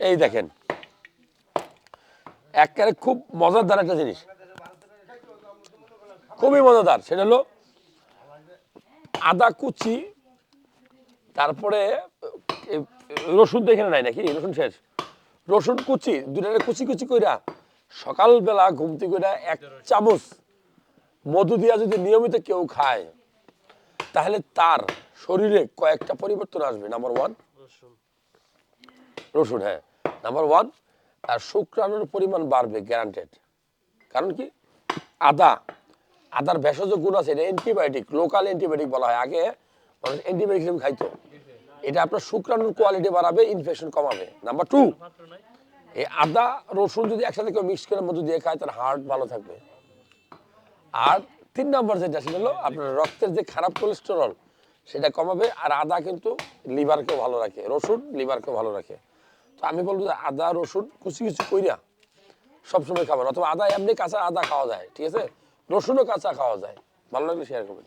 এই দেখেন। একবারে খুব মজাদার একটা জিনিস। খুবই মজাদার সেটা হলো আদা কুচি তারপরে রসুন তো এখানে নাই নাকি? রসুন শেষ। রসুন কুচি দুটারে কুচি কুচি কইরা সকালবেলা ঘুমতি কইরা এক চামচ মধু দিয়া যদি নিয়মিত কেউ খায় তাহলে তার শরীরে কয়েকটা পরিবর্তন আসবে। নাম্বার ওয়ান রসুন। রসুন হ্যাঁ। নাম্বার ওয়ান আর শুক্রাণুর পরিমাণ বাড়বে গ্যারান্টেড কারণ কি? আদা, আদার ভেষজ গুণ আছে, এটা অ্যান্টিবায়োটিক লোকাল অ্যান্টিবায়োটিক বলা হয়। আগে মানুষ অ্যান্টিবায়োটিক খাইতো। এটা আপনার শুক্রাণুর কোয়ালিটি বাড়াবে ইনফেকশন কমাবে। নাম্বার টু এই আদা, রসুন যদি একসাথে কেউ মিক্স করে মধ্যে দিয়ে খায়, তার হার্ট ভালো থাকবে। আর তিন নম্বর যেটা হলো, আপনার রক্তের যে খারাপ কোলেস্টেরল সেটা কমাবে, আর আদা কিন্তু লিভারকেও ভালো রাখে। রসুন লিভারকেও ভালো রাখে। তো আমি বলব যে আদা, রসুন কুচি কুচি কইরা সবসময় খাবেন। অথবা আদা, এমনি কাঁচা আদা খাওয়া যায়, ঠিক আছে? রসুনও কাঁচা খাওয়া যায়। ভালো লাগলে শেয়ার করবেন।